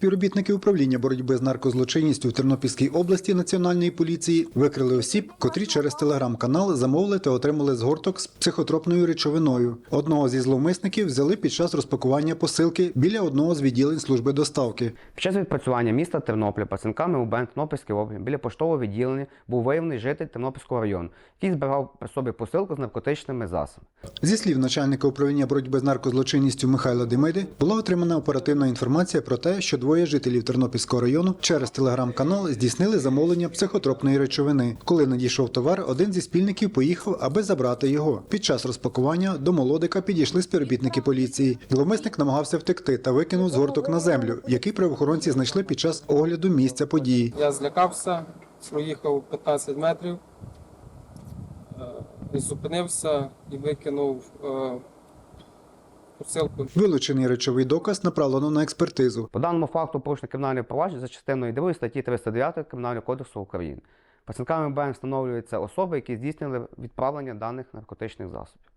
Співробітники управління боротьби з наркозлочинністю в Тернопільській області Національної поліції викрили осіб, котрі через телеграм-канал замовили та отримали згорток з психотропною речовиною. Одного зі зловмисників взяли під час розпакування посилки біля одного з відділень служби доставки. Під час відпрацювання міста Тернополя працівниками УБН Тернопільської області біля поштового відділення був виявлений житель Тернопільського району, який збирав при собі посилку з наркотичними засобами. Зі слів начальника управління боротьби з наркозлочинністю Михайла Демиди була отримана оперативна інформація про те, що двоє жителів Тернопільського району через телеграм-канал здійснили замовлення психотропної речовини. Коли надійшов товар, один зі спільників поїхав, аби забрати його. Під час розпакування до молодика підійшли співробітники поліції. Зловмисник намагався втекти та викинув згорток на землю, який правоохоронці знайшли під час огляду місця події. Я злякався, проїхав 15 метрів, е, зупинився і викинув посилку. Вилучений речовий доказ направлено на експертизу. По даному факту порушено кримінальне провадження за частиною 2 статті 309 Кримінального кодексу України. Працівниками УБН встановлюються особи, які здійснили відправлення даних наркотичних засобів.